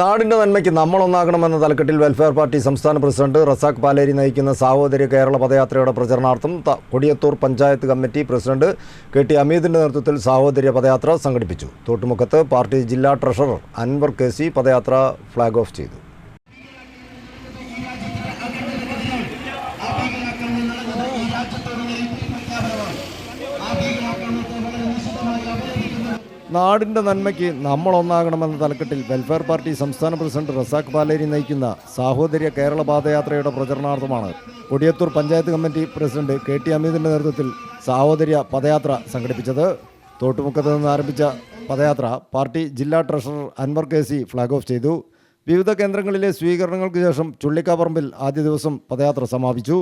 നാടിന്റെ നന്മയ്ക്ക് നമ്മളൊന്നാകണമെന്ന തലക്കെട്ടിൽ വെൽഫെയർ പാർട്ടി സംസ്ഥാന പ്രസിഡന്റ് റസാഖ് പാലേരി നയിക്കുന്ന സാഹോദര്യ കേരള പദയാത്രയുടെ പ്രചരണാർത്ഥം Kodiyathur panchayat committee president K T അമീദിന്റെ നേതൃത്വത്തിൽ സാഹോദര്യ പദയാത്ര സംഘടിപ്പിച്ചു. തോട്ടുമുഖത്ത് പാർട്ടി ജില്ലാ ട്രഷറർ അൻവർ കെ സി പദയാത്ര ഫ്ളാഗ് ഓഫ് ചെയ്തു. നാടിന്റെ നന്മയ്ക്ക് നമ്മളൊന്നാകണമെന്ന തലക്കെട്ടിൽ വെൽഫെയർ പാർട്ടി സംസ്ഥാന പ്രസിഡന്റ് റസാഖ് പാലേരി നയിക്കുന്ന സാഹോദര്യ കേരള പാദയാത്രയുടെ പ്രചരണാർത്ഥമാണ് Kodiyathur panchayat committee president K T അമീദിന്റെ നേതൃത്വത്തിൽ സാഹോദര്യ പദയാത്ര സംഘടിപ്പിച്ചത്. തോട്ടുമുക്കത്ത് നിന്ന് ആരംഭിച്ച പദയാത്ര പാർട്ടി ജില്ലാ treasurer Anwar K C flag off ചെയ്തു. വിവിധ കേന്ദ്രങ്ങളിലെ സ്വീകരണങ്ങൾക്ക് ശേഷം ചുള്ളിക്കാപ്പറമ്പിൽ ആദ്യ ദിവസം പദയാത്ര സമാപിച്ചു.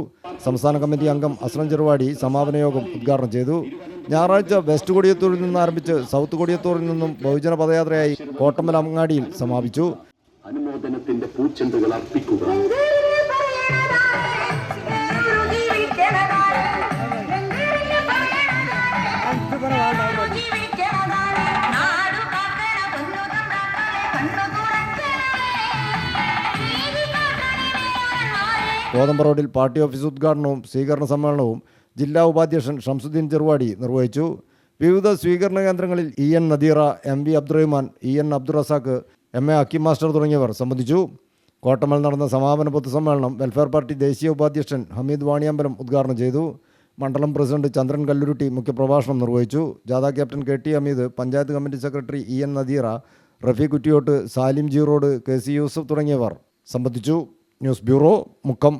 സംസ്ഥാന കമ്മിറ്റി അംഗം അസ്ലം ചെറുവാടി സമാപന യോഗം ഉദ്ഘാടനം ചെയ്തു. ഞായറാഴ്ച വെസ്റ്റ് കൊടിയത്തൂരിൽ നിന്ന് ആരംഭിച്ച് സൗത്ത് കൊടിയത്തൂരിൽ നിന്നും ബഹുജന പദയാത്രയായി കോട്ടമ്പല അങ്ങാടിയിൽ സമാപിച്ചു. അനുമോദനത്തിന്റെ പൂച്ചെണ്ടുകൾ അർപ്പിക്കുക. കോതമ്പ റോഡിൽ പാർട്ടി ഓഫീസ് ഉദ്ഘാടനവും സ്വീകരണ സമ്മേളനവും ജില്ലാ ഉപാധ്യക്ഷൻ ഷംസുദ്ദീൻ ചെറുവാടി നിർവഹിച്ചു. വിവിധ സ്വീകരണ കേന്ദ്രങ്ങളിൽ E N Nadeera M V Abdurahman E N Abdurazak M A അക്കി master തുടങ്ങിയവർ സംബന്ധിച്ചു. കോട്ടമൽ നടന്ന സമാപന പൊതുസമ്മേളനം വെൽഫെയർ പാർട്ടി ദേശീയ ഉപാധ്യക്ഷൻ ഹമീദ് വാണിയമ്പലം ഉദ്ഘാടനം ചെയ്തു. മണ്ഡലം പ്രസിഡന്റ് ചന്ദ്രൻ കല്ലുരുട്ടി മുഖ്യപ്രഭാഷണം നിർവഹിച്ചു. ജാഥ captain K T Hameed panchayat committee secretary E N Nadeera Rafeeq Kuttiyot Salim Jeerod K C Yusuf തുടങ്ങിയവർ സംബന്ധിച്ചു. News bureau Mukkam.